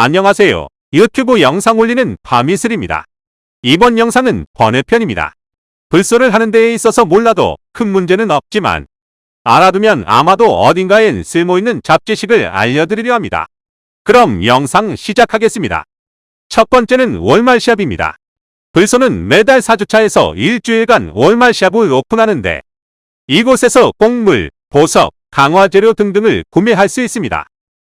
안녕하세요. 유튜브 영상 올리는 밤이슬입니다. 이번 영상은 번외편입니다. 불소를 하는 데에 있어서 몰라도 큰 문제는 없지만 알아두면 아마도 어딘가엔 쓸모있는 잡지식을 알려드리려 합니다. 그럼 영상 시작하겠습니다. 첫 번째는 월말샵입니다. 불소는 매달 4주차에서 일주일간 월말샵을 오픈하는데 이곳에서 꽁물, 보석, 강화재료 등등을 구매할 수 있습니다.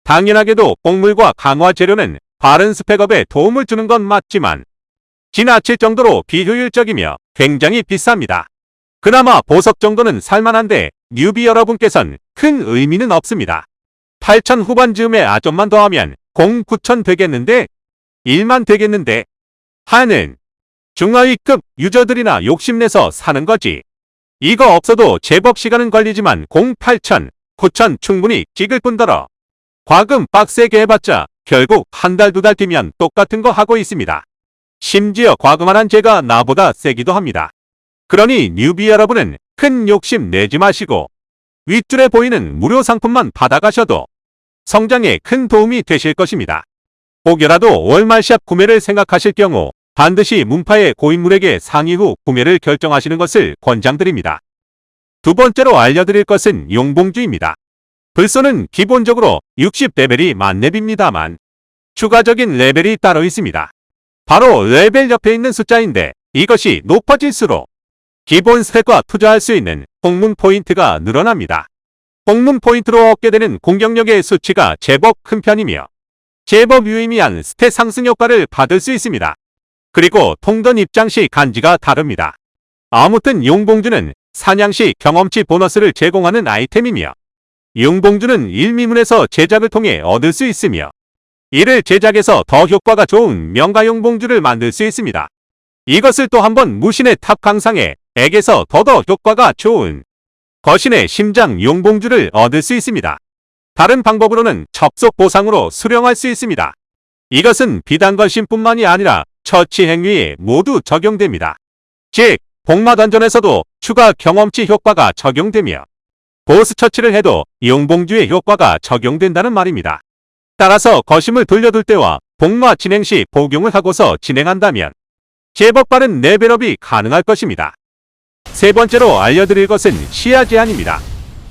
당연하게도 꽁물과 강화 재료는 바른 스펙업에 도움을 주는 건 맞지만 지나칠 정도로 비효율적이며 굉장히 비쌉니다. 그나마 보석 정도는 살만한데 뉴비 여러분께선 큰 의미는 없습니다. 8천 후반 즈음에 아좀만 더하면 공 9천 되겠는데 1만 되겠는데 하는 중하위급 유저들이나 욕심내서 사는 거지. 이거 없어도 제법 시간은 걸리지만 공 8천, 9천 충분히 찍을 뿐더러 과금 빡세게 해봤자 결국 한 달두달 뒤면 똑같은 거 하고 있습니다. 심지어 과금하는 제가 나보다 세기도 합니다. 그러니 뉴비 여러분은 큰 욕심 내지 마시고 윗줄에 보이는 무료 상품만 받아가셔도 성장에 큰 도움이 되실 것입니다. 혹여라도 월말샵 구매를 생각하실 경우 반드시 문파의 고인물에게 상의 후 구매를 결정하시는 것을 권장드립니다. 두 번째로 알려드릴 것은 용봉주입니다. 불소는 기본적으로 60레벨이 만렙입니다만 추가적인 레벨이 따로 있습니다. 바로 레벨 옆에 있는 숫자인데 이것이 높아질수록 기본 스펙과 투자할 수 있는 공문 포인트가 늘어납니다. 공문 포인트로 얻게 되는 공격력의 수치가 제법 큰 편이며 제법 유의미한 스탯 상승 효과를 받을 수 있습니다. 그리고 통던 입장 시 간지가 다릅니다. 아무튼 용봉주는 사냥 시 경험치 보너스를 제공하는 아이템이며 용봉주는 일미문에서 제작을 통해 얻을 수 있으며 이를 제작해서 더 효과가 좋은 명가용봉주를 만들 수 있습니다. 이것을 또 한번 무신의 탑 강상에 액에서 더더 효과가 좋은 거신의 심장 용봉주를 얻을 수 있습니다. 다른 방법으로는 접속 보상으로 수령할 수 있습니다. 이것은 비단 거신뿐만이 아니라 처치 행위에 모두 적용됩니다. 즉, 복마 던전에서도 추가 경험치 효과가 적용되며 보스 처치를 해도 용봉주의 효과가 적용된다는 말입니다. 따라서 거심을 돌려둘 때와 복마 진행 시 복용을 하고서 진행한다면 제법 빠른 레벨업이 가능할 것입니다. 세 번째로 알려드릴 것은 시야 제한입니다.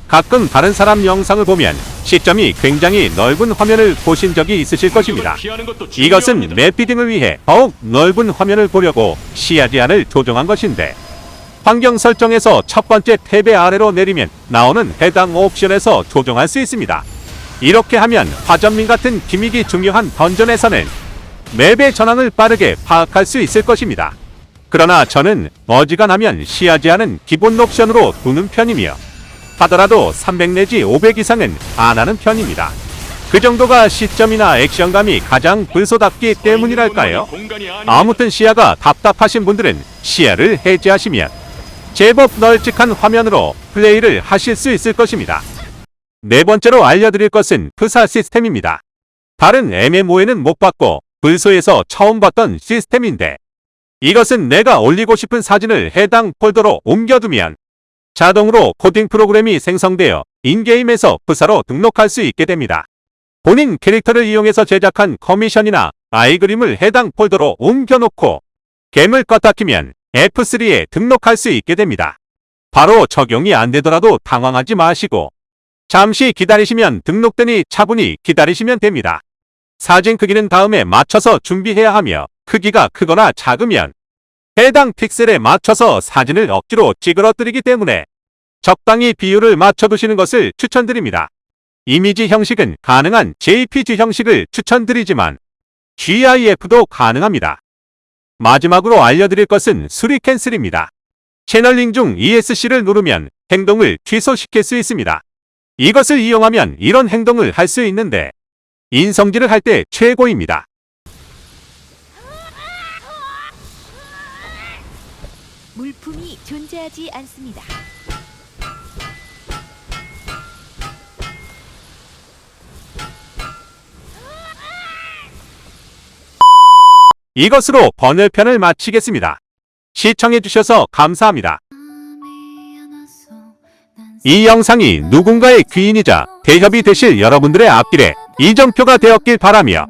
가끔 다른 사람 영상을 보면 시점이 굉장히 넓은 화면을 보신 적이 있으실 것입니다. 이것은 맵비딩을 위해 더욱 넓은 화면을 보려고 시야 제한을 조정한 것인데 환경 설정에서 첫 번째 탭의 아래로 내리면 나오는 해당 옵션에서 조정할 수 있습니다. 이렇게 하면 화전민 같은 기믹이 중요한 던전에서는 맵의 전황을 빠르게 파악할 수 있을 것입니다. 그러나 저는 어지간하면 시야 제한은 기본 옵션으로 두는 편이며 하더라도 300 내지 500 이상은 안 하는 편입니다. 그 정도가 시점이나 액션감이 가장 불소답기 때문이랄까요? 아무튼 시야가 답답하신 분들은 시야를 해제하시면 제법 널찍한 화면으로 플레이를 하실 수 있을 것입니다. 네 번째로 알려드릴 것은 프사 시스템입니다. 다른 MMO에는 못 봤고 불소에서 처음 봤던 시스템인데 이것은 내가 올리고 싶은 사진을 해당 폴더로 옮겨두면 자동으로 코딩 프로그램이 생성되어 인게임에서 프사로 등록할 수 있게 됩니다. 본인 캐릭터를 이용해서 제작한 커미션이나 아이 그림을 해당 폴더로 옮겨놓고 게임을 껐다 키면 F3에 등록할 수 있게 됩니다. 바로 적용이 안 되더라도 당황하지 마시고 잠시 기다리시면 등록되니 차분히 기다리시면 됩니다. 사진 크기는 다음에 맞춰서 준비해야 하며 크기가 크거나 작으면 해당 픽셀에 맞춰서 사진을 억지로 찌그러뜨리기 때문에 적당히 비율을 맞춰두시는 것을 추천드립니다. 이미지 형식은 가능한 JPG 형식을 추천드리지만 GIF도 가능합니다. 마지막으로 알려드릴 것은 수리 캔슬입니다. 채널링 중 ESC를 누르면 행동을 취소시킬 수 있습니다. 이것을 이용하면 이런 행동을 할 수 있는데 인성질을 할 때 최고입니다. 물품이 존재하지 않습니다. 이것으로 번외편을 마치겠습니다. 시청해주셔서 감사합니다. 이 영상이 누군가의 귀인이자 대협이 되실 여러분들의 앞길에 이정표가 되었길 바라며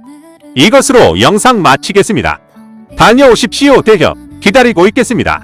이것으로 영상 마치겠습니다. 다녀오십시오 대협 기다리고 있겠습니다.